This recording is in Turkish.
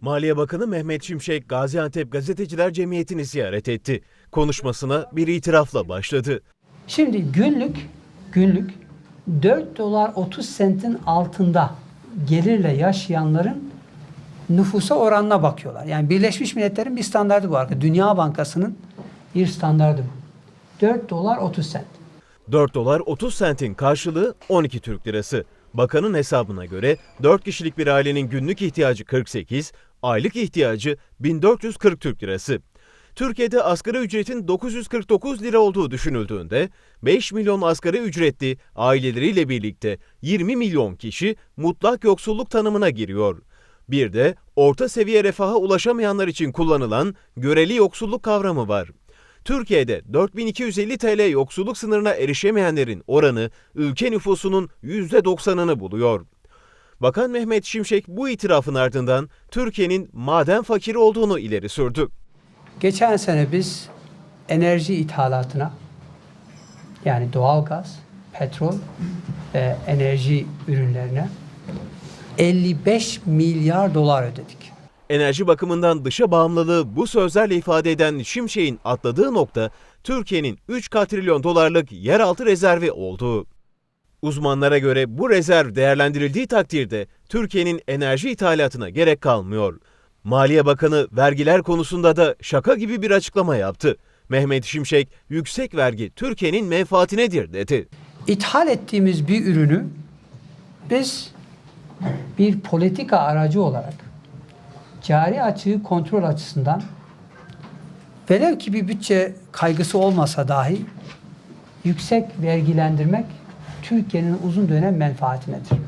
Maliye Bakanı Mehmet Şimşek Gaziantep Gazeteciler Cemiyeti'ni ziyaret etti. Konuşmasına bir itirafla başladı. Şimdi günlük günlük 4 dolar 30 sentin altında gelirle yaşayanların nüfusa oranına bakıyorlar. Yani Birleşmiş Milletler'in bir standardı bu arada. Dünya Bankası'nın bir standardı bu. 4 dolar 30 sent. 4 dolar 30 sentin karşılığı 12 Türk lirası. Bakanın hesabına göre 4 kişilik bir ailenin günlük ihtiyacı 48, aylık ihtiyacı 1440 Türk lirası. Türkiye'de asgari ücretin 949 lira olduğu düşünüldüğünde 5 milyon asgari ücretli aileleriyle birlikte 20 milyon kişi mutlak yoksulluk tanımına giriyor. Bir de orta seviye refaha ulaşamayanlar için kullanılan göreli yoksulluk kavramı var. Türkiye'de 4250 TL yoksulluk sınırına erişemeyenlerin oranı ülke nüfusunun %90'ını buluyor. Bakan Mehmet Şimşek bu itirafın ardından Türkiye'nin maden fakiri olduğunu ileri sürdü. Geçen sene biz enerji ithalatına yani doğalgaz, petrol ve enerji ürünlerine 55 milyar dolar ödedik. Enerji bakımından dışa bağımlılığı bu sözlerle ifade eden Şimşek'in atladığı nokta Türkiye'nin 3 katrilyon dolarlık yeraltı rezervi olduğu. Uzmanlara göre bu rezerv değerlendirildiği takdirde Türkiye'nin enerji ithalatına gerek kalmıyor. Maliye Bakanı vergiler konusunda da şaka gibi bir açıklama yaptı. Mehmet Şimşek yüksek vergi Türkiye'nin menfaatinedir dedi. İthal ettiğimiz bir ürünü biz bir politika aracı olarak cari açığı kontrol açısından velev ki bir bütçe kaygısı olmasa dahi yüksek vergilendirmek Türkiye'nin uzun dönem menfaatinedir.